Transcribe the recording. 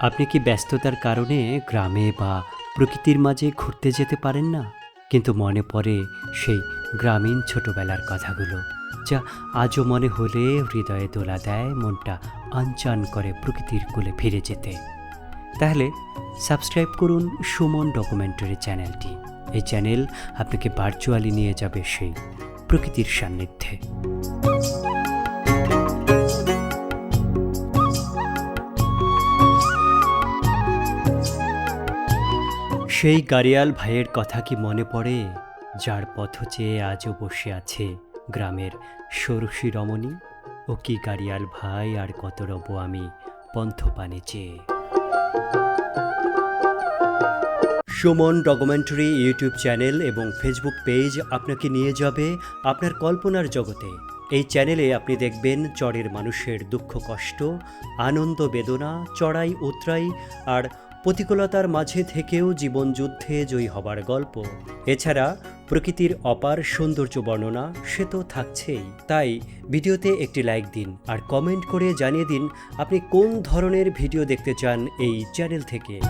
আপনি কি ব্যস্ততার কারণে গ্রামে বা প্রকৃতির মাঝে ঘুরতে যেতে পারেন না? কিন্তু মনে পড়ে সেই গ্রামীণ ছোটবেলার কথাগুলো, যা আজও মনে হলে হৃদয়ে দোলা দেয় মনটা আনচান করে প্রকৃতির কোলে ফিরে যেতে। তাহলে সাবস্ক্রাইব করুন সুমন ডকুমেন্টারি চ্যানেলটি। এই চ্যানেল আপনাকে ভার্চুয়ালি নিয়ে যাবে সেই প্রকৃতির সান্নিধ্যে। সেই গাড়িয়াল ভাইয়ের কথা কি মনে পড়ে, যার পথ চেয়ে আজও বসে আছে গ্রামের সরসী রমণী ও কি গাড়িয়াল ভাই আর কত রব আমি পন্থ পানে চেয়ে? সুমন ডকুমেন্টারি ইউটিউব চ্যানেল এবং ফেসবুক পেজ আপনাকে নিয়ে যাবে আপনার কল্পনার জগতে। এই চ্যানেলে আপনি দেখবেন চরের মানুষের দুঃখ কষ্ট, আনন্দ বেদনা চড়াই উতরাই আর প্রতিকূলতার মাঝে থেকেও জীবন যুদ্ধে জয়ী হবার গল্প। এছাড়া প্রকৃতির অপার সৌন্দর্য বর্ণনা, সে তো থাকছেই। তাই ভিডিওতে একটি লাইক দিন আর কমেন্ট করে জানিয়ে দিন আপনি কোন ধরনের ভিডিও দেখতে চান এই চ্যানেল থেকে।